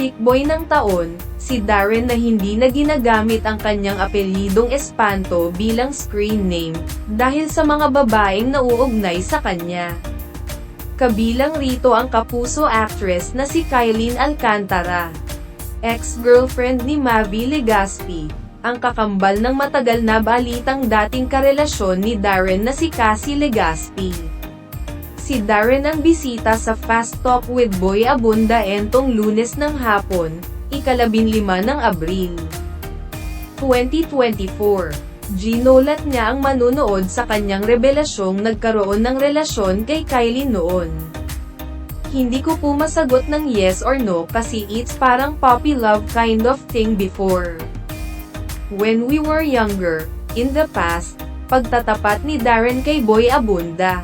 chick boy ng taon, si Darren na hindi na ginagamit ang kanyang apelyidong Espanto bilang screen name, dahil sa mga babaeng nauugnay sa kanya. Kabilang rito ang kapuso actress na si Kylene Alcantara. Ex-girlfriend ni Mavi Legaspi, ang kakambal ng matagal na balitang dating karelasyon ni Darren na si Cassie Legaspi. Si Darren ang bisita sa Fast Talk with Boy Abunda entong lunes ng hapon, ikalabinlima ng Abril. 2024. Ginulat niya ang manunood sa kanyang revelasyong nagkaroon ng relasyon kay Kylie noon. Hindi ko po masagot ng yes or no kasi it's parang puppy love kind of thing before. When we were younger, in the past, pagtatapat ni Darren kay Boy Abunda.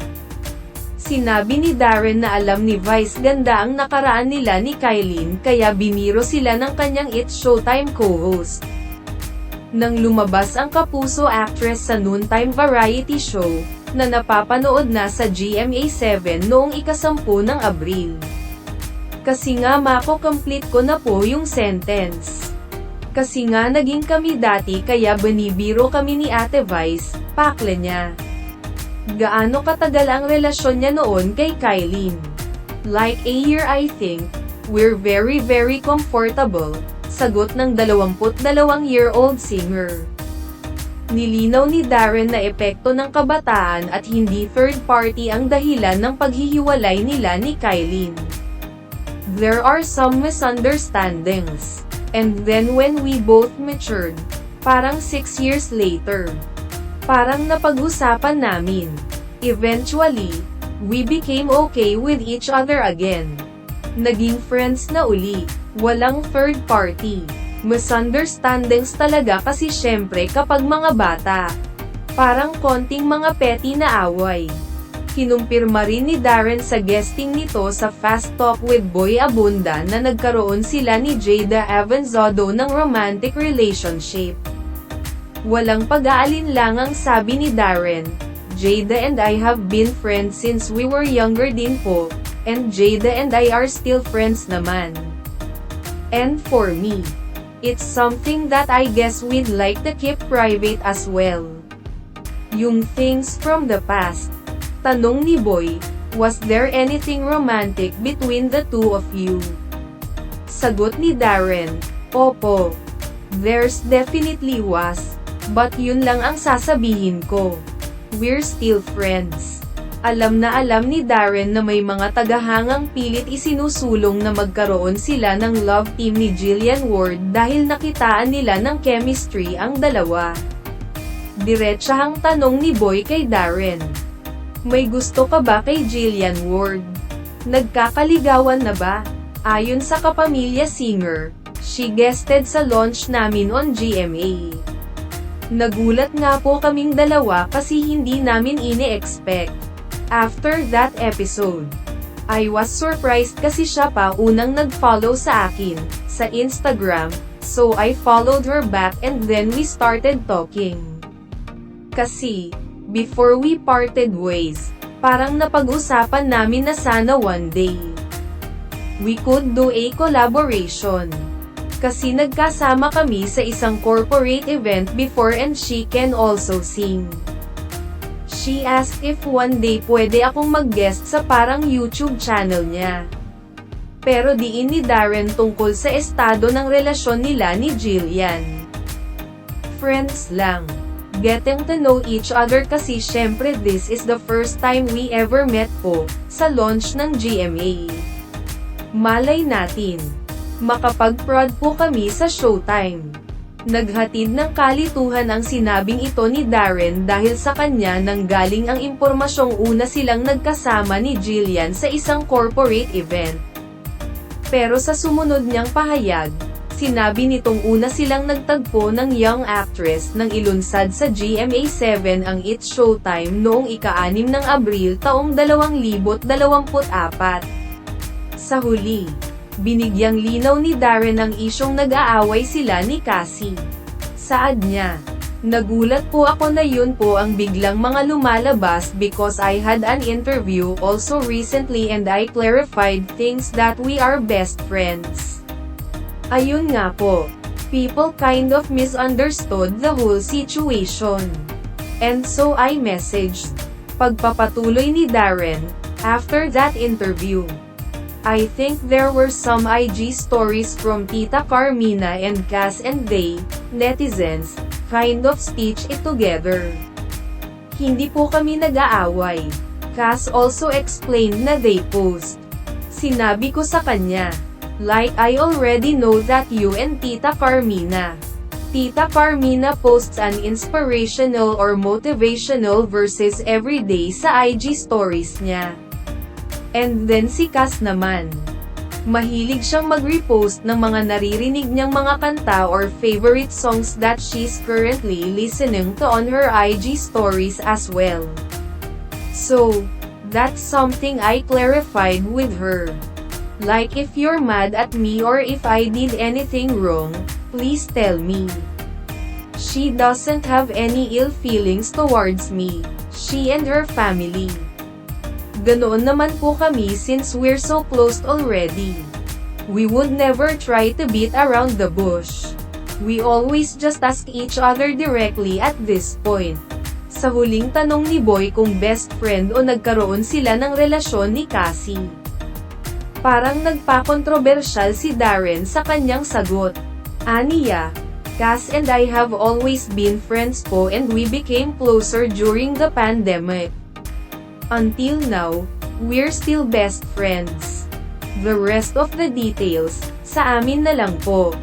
Sinabi ni Darren na alam ni Vice ganda ang nakaraan nila ni Kylene kaya biniro sila ng kanyang It's Showtime co-host. Nang lumabas ang kapuso actress sa noontime variety show, na napapanood na sa GMA7 noong ikasampu ng Abril. Kasi nga mako-complete ko na po yung sentence. Kasi nga naging kami dati kaya banibiro kami ni Ate Vice, pakle niya. Gaano katagal ang relasyon niya noon kay Kylene? Like a year I think. We're very very comfortable. Sagot ng 22-year-old singer. Nilinaw ni Darren na epekto ng kabataan at hindi third party ang dahilan ng paghihiwalay nila ni Kylene. There are some misunderstandings. And then when we both matured, parang 6 years later, parang napag-usapan namin. Eventually, we became okay with each other again. Naging friends na uli, walang third party. Misunderstandings talaga kasi syempre kapag mga bata. Parang konting mga petty na away. Kinumpirma rin ni Darren sa guesting nito sa Fast Talk with Boy Abunda na nagkaroon sila ni Jada Evanzodo ng romantic relationship. Walang pag-aalinlangang sabi ni Darren, Jada and I have been friends since we were younger din po, and Jada and I are still friends naman. And for me, it's something that I guess we'd like to keep private as well. Yung things from the past. Tanong ni Boy, was there anything romantic between the two of you? Sagot ni Darren, Opo. There's definitely was. But yun lang ang sasabihin ko. We're still friends. Alam na alam ni Darren na may mga tagahangang pilit isinusulong na magkaroon sila ng love team ni Jillian Ward dahil nakitaan nila ng chemistry ang dalawa. Diretsahang tanong ni Boy kay Darren. May gusto ka ba kay Jillian Ward? Nagkakaligawan na ba? Ayon sa kapamilya singer, she guested sa launch namin on GMA. Nagulat nga po kaming dalawa kasi hindi namin ini-expect. After that episode, I was surprised kasi siya pa unang nag-follow sa akin, sa Instagram, so I followed her back and then we started talking. Kasi, before we parted ways, parang napag-usapan namin na sana one day, we could do a collaboration. Kasi nagkasama kami sa isang corporate event before and she can also sing. She asked if one day pwede akong mag-guest sa parang YouTube channel niya. Pero diin ni Darren tungkol sa estado ng relasyon nila ni Jillian. Friends lang. Getting to know each other kasi syempre this is the first time we ever met po, sa launch ng GMA. Malay natin. Makapag-prod po kami sa Showtime. Naghatid ng kalituhan ang sinabing ito ni Darren dahil sa kanya nang galing ang impormasyong una silang nagkasama ni Jillian sa isang corporate event. Pero sa sumunod niyang pahayag, sinabi nitong una silang nagtagpo ng young actress nang ilunsad sa GMA7 ang It's Showtime noong ika-6 ng Abril taong 2024. Sa huli, binigyang linaw ni Darren ang isyong nag-aaway sila ni Cassie. Saad niya, Nagulat po ako na yun po ang biglang mga lumalabas because I had an interview also recently and I clarified things that we are best friends. Ayun nga po. People kind of misunderstood the whole situation. And so I messaged. Pagpapatuloy ni Darren, after that interview. I think there were some IG stories from Tita Carmina and Cass and they, netizens, kind of stitch it together. Hindi po kami nag-aaway. Cass also explained na they post. Sinabi ko sa kanya, like I already know that you and Tita Carmina. Tita Carmina posts an inspirational or motivational verses every day sa IG stories niya. And then si Cass naman. Mahilig siyang mag-repost ng mga naririnig niyang mga kanta or favorite songs that she's currently listening to on her IG stories as well. So, that's something I clarified with her. Like if you're mad at me or if I did anything wrong, please tell me. She doesn't have any ill feelings towards me, she and her family. Ganoon naman po kami since we're so close already. We would never try to beat around the bush. We always just ask each other directly at this point. Sa huling tanong ni Boy kung best friend o nagkaroon sila ng relasyon ni Cassie. Parang nagpa-kontrobersyal si Darren sa kanyang sagot. Aniya, Cass and I have always been friends po and we became closer during the pandemic. Until now, we're still best friends. The rest of the details, sa amin na lang po.